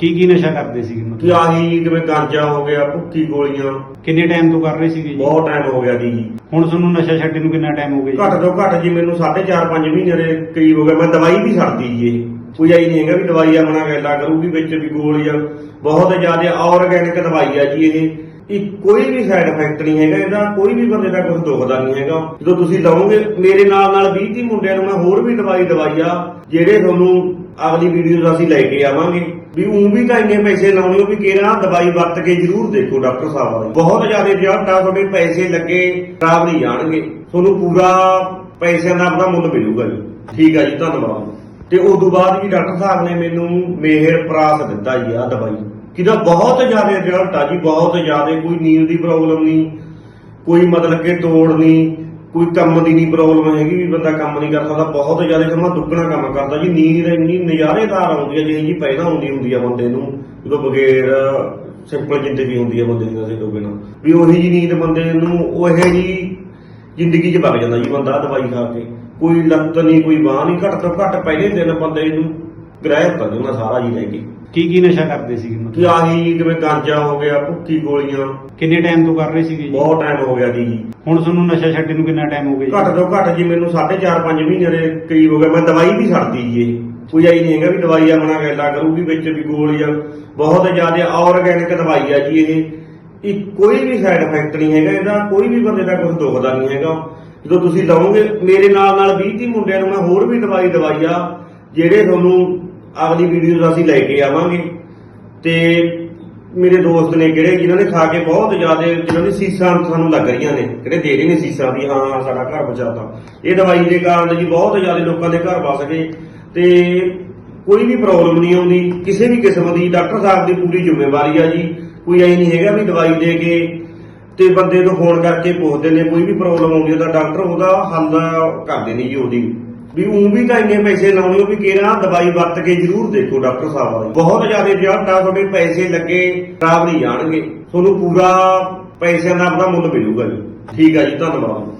ਕੀ ਕੀ ਨਸ਼ਾ ਕਰਦੇ ਸੀਗੇ ਕਿ ਮਤਲਬ ਆਹੀ ਜਿਵੇਂ ਗਾਂਜਾ ਹੋ ਗਿਆ ਭੁੱਕੀ ਗੋਲੀਆਂ। ਕਿੰਨੇ ਟਾਈਮ ਤੋਂ ਕਰ ਰਹੇ ਸੀਗੇ ਜੀ? ਬਹੁਤ ਟਾਈਮ ਹੋ ਗਿਆ ਜੀ। ਹੁਣ ਤੁਹਾਨੂੰ ਨਸ਼ਾ ਛੱਡਣ ਨੂੰ ਕਿੰਨਾ ਟਾਈਮ ਹੋ ਗਿਆ ਜੀ? ਘੱਟ ਤੋਂ ਘੱਟ ਜੀ ਮੈਨੂੰ 4.5 5 ਮਹੀਨੇ ਦੇ ਕਰੀਬ ਹੋ ਗਿਆ ਮੈਂ ਦਵਾਈ ਵੀ ਛੱਡਤੀ ਜੀ ਇਹ। ਕੋਈ ਆਈ ਨਹੀਂ ਹੈਗਾ ਵੀ ਦਵਾਈ ਆਪਣਾ ਗੱਲਾਂ ਕਰੂਗੀ ਵਿੱਚ ਵੀ ਗੋਲੀਆਂ ਬਹੁਤ ਜ਼ਿਆਦਾ ਆਰਗੈਨਿਕ ਦਵਾਈ ਆ ਜੀ ਇਹ। ਇਹ ਕੋਈ ਵੀ ਸਾਈਡ ਇਫੈਕਟ ਨਹੀਂ ਹੈਗਾ, ਇਹਦਾ ਕੋਈ ਵੀ ਬੰਦੇ ਦਾ ਕੁਝ ਦੁਖਦਾ ਨਹੀਂ ਹੈਗਾ। ਜਦੋਂ ਤੁਸੀਂ ਲਓਗੇ ਮੇਰੇ ਨਾਲ ਨਾਲ 20 30 ਮੁੰਡਿਆਂ ਨੂੰ ਮੈਂ ਹੋਰ ਵੀ ਦਵਾਈ ਦਵਾਈ ਆ, ਜਿਹੜੇ ਤੁਹਾਨੂੰ ਅਗਲੀ ਵੀਡੀਓ ਅਸੀਂ ਲੈ ਕੇ ਆਵਾਂਗੇ। ਵੀ ਉਂ ਵੀ ਤਾਂ ਇੰਨੇ ਪੈਸੇ ਲਾਉਣੇ ਵੀ ਕਿਹੜਾ ਦਵਾਈ ਵਰਤ ਕੇ ਜ਼ਰੂਰ ਦੇਖੋ ਡਾਕਟਰ ਸਾਹਿਬ ਦਾ ਬਹੁਤ ਜ਼ਿਆਦਾ ਰਿਜ਼ਲਟ ਆ ਤੁਹਾਡੇ ਪੈਸੇ ਲੱਗੇ, ਖਰਾਬ ਨਹੀਂ ਜਾਣਗੇ। ਤੁਹਾਨੂੰ ਪੂਰਾ ਪੈਸਿਆਂ ਦਾ ਆਪਣਾ ਮੁੱਲ ਮਿਲੂਗਾ ਜੀ। ਠੀਕ ਆ ਜੀ, ਧੰਨਵਾਦ। ਤੇ ਉਸ ਤੋਂ ਬਾਅਦ ਵੀ ਡਾਕਟਰ ਸਾਹਿਬ ਨੇ ਮੈਨੂੰ ਮੇਹਰ ਪ੍ਰਾਸ ਦਿੱਤਾ ਜੀ ਆ ਦਵਾਈ। ਕਿਦਾ ਬਹੁਤ ਜ਼ਿਆਦਾ ਰਿਜ਼ਲਟ ਆ ਜੀ, ਬਹੁਤ ਜ਼ਿਆਦਾ ਕੋਈ ਨੀਂਦ ਦੀ ਪ੍ਰੋਬਲਮ ਨਹੀਂ, ਕੋਈ ਮਤਲਬ ਕਿ ਤੋੜ ਨਹੀਂ, ਕੋਈ ਕੰਮ ਦੀ ਨਹੀਂ ਪ੍ਰੋਬਲਮ ਹੈਗੀ ਵੀ ਬੰਦਾ ਕੰਮ ਨਹੀਂ ਕਰ ਸਕਦਾ, ਬਹੁਤ ਜ਼ਿਆਦਾ ਸਮਾਂ ਦੁੱਗਣਾ ਕੰਮ ਕਰਦਾ ਜੀ, ਨੀਂਦ ਇੰਨੀ ਨਜ਼ਾਰੇਦਾਰ ਆਉਂਦੀ ਹੈ, ਜਿਹੀ ਜੀ ਪਹਿਲਾਂ ਆਉਂਦੀ ਹੁੰਦੀ ਆ ਬੰਦੇ ਨੂੰ, ਜਦੋਂ ਬਗੈਰ ਸਿੰਪਲ ਜ਼ਿੰਦਗੀ ਹੁੰਦੀ ਹੈ ਬੰਦੇ ਦੀ ਨਸ਼ੇ ਤੋਂ ਬਿਨਾਂ। ਵੀ ਉਹੀ ਜੀ ਨੀਂਦ ਬੰਦੇ ਨੂੰ, ਉਹ ਜੀ ਜ਼ਿੰਦਗੀ 'ਚ ਵਗ ਜਾਂਦਾ ਜੀ ਬੰਦਾ ਦਵਾਈ ਖਾ ਕੇ। ਕੋਈ ਲੱਤ ਨਹੀਂ ਕੋਈ ਬਾਹ ਨਹੀਂ ਘੱਟ ਤੋਂ ਘੱਟ ਪਹਿਲੇ ਦਿਨ ਬੰਦੇ ਨੂੰ ਗ੍ਰਹਿ ਕਰ ਦਿੰਦਾ ਸਾਰਾ ਜੀ ਲੈ ਕੇ। ਕੀ ਕੀ ਨਸ਼ਾ ਕਰਦੇ ਸੀਗੇ ਕਿ ਮਤਲਬ ਆਹੀ ਜਿਵੇਂ ਗਾਂਜਾ ਹੋ ਗਿਆ ਭੁੱਕੀ ਗੋਲੀਆਂ। ਕਿੰਨੇ ਟਾਈਮ ਤੋਂ ਕਰ ਰਹੇ ਸੀਗੇ ਜੀ? ਬਹੁਤ ਟਾਈਮ ਹੋ ਗਿਆ ਜੀ। ਹੁਣ ਤੁਹਾਨੂੰ ਨਸ਼ਾ ਛੱਡਣ ਨੂੰ ਕਿੰਨਾ ਟਾਈਮ ਹੋ ਗਿਆ ਘੱਟ ਤੋਂ ਘੱਟ ਜੀ ਮੈਨੂੰ 4.5 5 ਮਹੀਨੇ ਦੇ ਕਰੀਬ ਹੋ ਗਿਆ ਮੈਂ ਦਵਾਈ ਵੀ ਛੱਡਤੀ ਜੀ ਇਹ। ਕੋਈ ਆਈ ਨਹੀਂ ਹੈਗਾ ਵੀ ਦਵਾਈ ਆਪਣਾ ਗੱਲਾਂ ਕਰੂਗੀ ਵਿੱਚ ਵੀ ਗੋਲੀਆਂ। ਬਹੁਤ ਜ਼ਿਆਦਾ ਆਰਗੈਨਿਕ ਦਵਾਈ ਆ ਜੀ ਇਹ। ਇਹ ਕੋਈ ਵੀ ਸਾਈਡ ਇਫੈਕਟ ਨਹੀਂ ਹੈਗਾ। ਇਹਦਾ ਕੋਈ ਵੀ ਬੰਦੇ ਦਾ ਕੁਝ ਦੁਖਦਾ ਨਹੀਂ ਹੈਗਾ। ਜਦੋਂ ਤੁਸੀਂ ਲਓਗੇ ਮੇਰੇ ਨਾਲ ਨਾਲ 20 30 ਮੁੰਡਿਆਂ ਨੂੰ ਮੈਂ ਹੋਰ ਵੀ ਦਵਾਈ ਦਵਾਈ ਆ, ਜਿਹੜੇ ਤੁਹਾਨੂੰ ਅਗਲੀ ਵੀਡੀਓ ਦਾ ਅਸੀਂ ਲੈ ਕੇ ਆਵਾਂਗੇ। ਤੇ ਮੇਰੇ ਦੋਸਤ ਨੇ ਜਿਹੜੇ ਜਿਨ੍ਹਾਂ ਨੇ ਖਾ ਕੇ ਬਹੁਤ ਜ਼ਿਆਦਾ, ਜਿਨ੍ਹਾਂ ਦੀ ਸੀਸਾਂ ਸਾਨੂੰ ਲੱਗ ਰਹੀਆਂ ਨੇ, ਜਿਹੜੇ ਦੇ ਰਹੇ ਨੇ ਸੀਸਾਂ ਵੀ, ਹਾਂ, ਸਾਡਾ ਘਰ ਬਚਾਤਾ। ਇਹ ਦਵਾਈ ਦੇ ਕਾਰਨ ਜੀ ਬਹੁਤ ਜ਼ਿਆਦਾ ਲੋਕਾਂ ਦੇ ਘਰ ਵਸ ਗਏ। ਤੇ ਕੋਈ ਵੀ ਪ੍ਰੋਬਲਮ ਨਹੀਂ ਆਉਂਦੀ। ਕਿਸੇ ਵੀ ਕਿਸਮ ਦੀ, ਡਾਕਟਰ ਸਾਹਿਬ ਦੀ ਪੂਰੀ ਜ਼ਿੰਮੇਵਾਰੀ ਆ ਜੀ। ਕੋਈ ਐ ਨਹੀਂ ਹੈਗਾ ਵੀ ਦਵਾਈ ਦੇ ਕੇ ਤੇ ਬੰਦੇ ਨੂੰ ਫੋਨ ਕਰਕੇ ਪੁੱਛਦੇ ਨੇ, ਕੋਈ ਵੀ ਪ੍ਰੋਬਲਮ ਆਉਂਦੀ ਹੈ ਡਾਕਟਰ ਉਹਦਾ ਹੱਲ ਕਰਦੇ ਨੇ ਜੀ ਉਹਦੀ। ਵੀ ਉਂ ਵੀ ਤਾਂ ਇੰਨੇ ਪੈਸੇ ਲਾਉਣੇ ਹੋ ਵੀ ਕਿਹੜਾ ਦਵਾਈ ਵਰਤ ਕੇ ਜ਼ਰੂਰ ਦੇਖੋ ਡਾਕਟਰ ਸਾਹਿਬ ਵਾਲੀ। ਬਹੁਤ ਜ਼ਿਆਦਾ ਰਿਜ਼ਲਟ ਆ ਤੁਹਾਡੇ ਪੈਸੇ ਲੱਗੇ, ਖਰਾਬ ਨਹੀਂ ਜਾਣਗੇ। ਤੁਹਾਨੂੰ ਪੂਰਾ ਪੈਸਿਆਂ ਦਾ ਆਪਣਾ ਮੁੱਲ ਮਿਲੂਗਾ ਜੀ। ਠੀਕ ਆ ਜੀ, ਧੰਨਵਾਦ।